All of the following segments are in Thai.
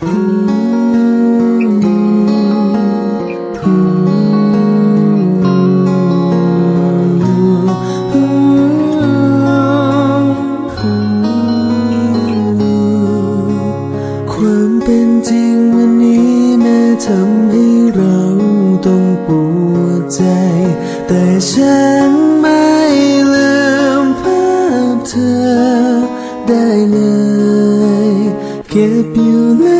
ความเป็นจริงวันนี้แม้ทำให้เราต้องปวดใจ แต่ฉันไม่ลืมภาพเธอได้เลย เก็บอยู่ใน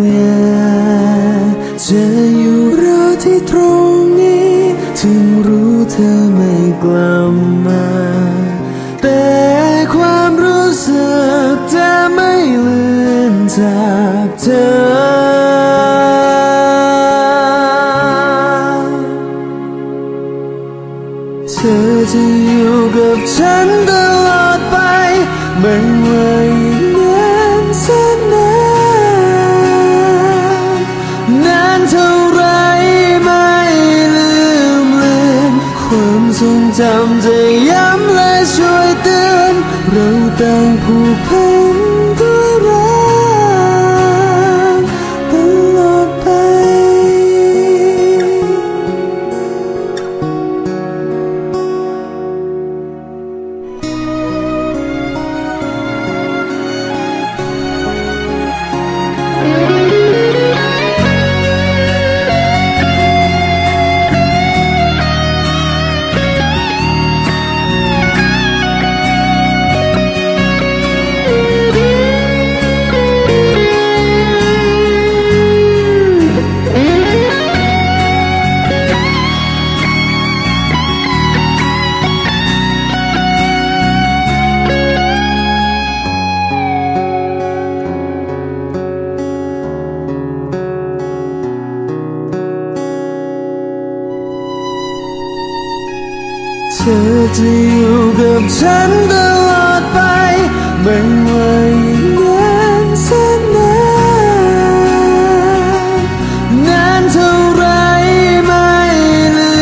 จะอยู่กับฉันตลอดไป ไม่ว่าอีกนานแสนนานนานเท่าไรไม่ลืมเลือนความทรงจำจะย้ำและช่วยเตือน เราต่างผูกพัน ธอจะอยู่กับฉันตลอดไป ไม่ว่าอีกนานแสนนานนานเท่าไรไม่ลื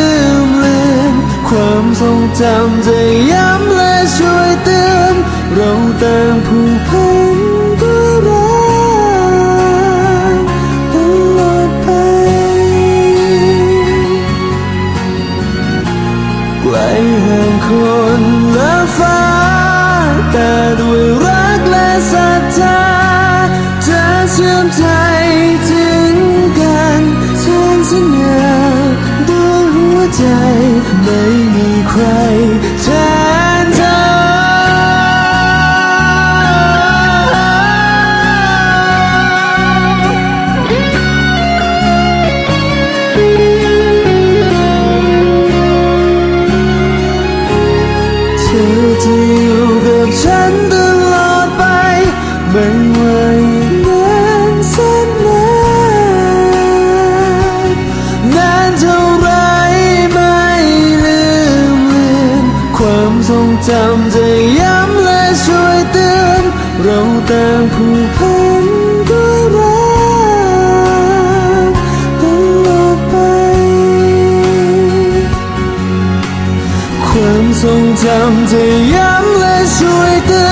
มเลือนความทรงจำจะย้ำและช่วยเตือนเราต่างผูกพัน ห่ จะอยู่กับฉันตลอดไปไม่ว่าอีกนานแสนนานนานเท่าไรไม่ลืมเลือนความทรงจำจะย้ำและช่วยเตือนเราต่างผูกพัน 轻松将这样泪水的